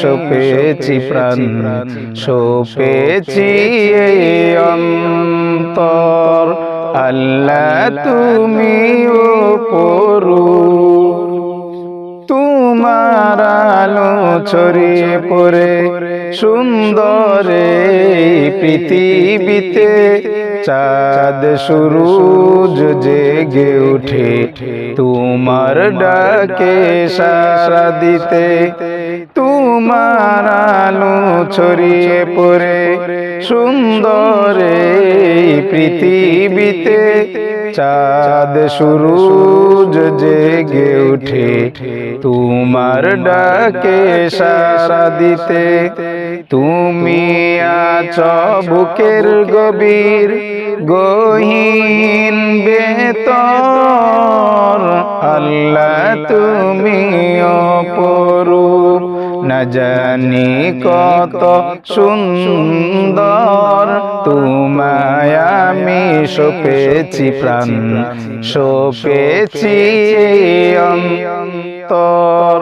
সপেছি প্রাণ সপেছি অন্তর। আল্লাহ তুমি ও পরু তোমার আলো ছড়িয়ে পড়ে সুন্দরে পৃথিবীতে। চাঁদ সুরুজ জেগে উঠে তোমার ডাকে সারা দিতে। তোমার আলো ছড়িয়ে পড়ে, সুন্দরে পৃথিবীতে। চাঁদ সুরুজ জেগে উঠে, তোমার ডাকে সারা দিতে। তুমি আছ বুকের গভীর, গহীন বেতর আল্লাহ তুমি অপরূপ। জানি কত সুন্দর। তোমায় আমি সপেছি প্রাণ, সপেছি অন্তর।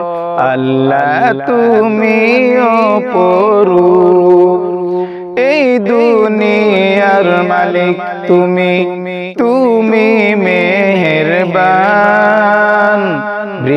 আল্লাহ তুমি অপরূপ। এই দুনিয়ার মালিক তুমি তুমি মেহেরবান।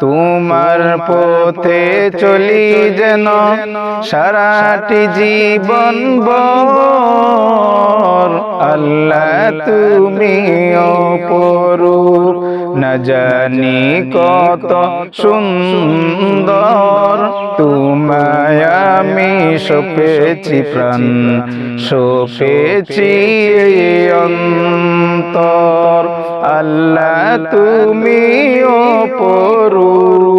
তোমার পথে চলি যেন সারাটি জীবন বর আল্লাহ তুমি অপরূপ। না জানি কত সুন্দর। তোমায় আমি সপেছি প্রাণ। সপেছি অন্তর। আল্লাহ তুমি অপরূপ।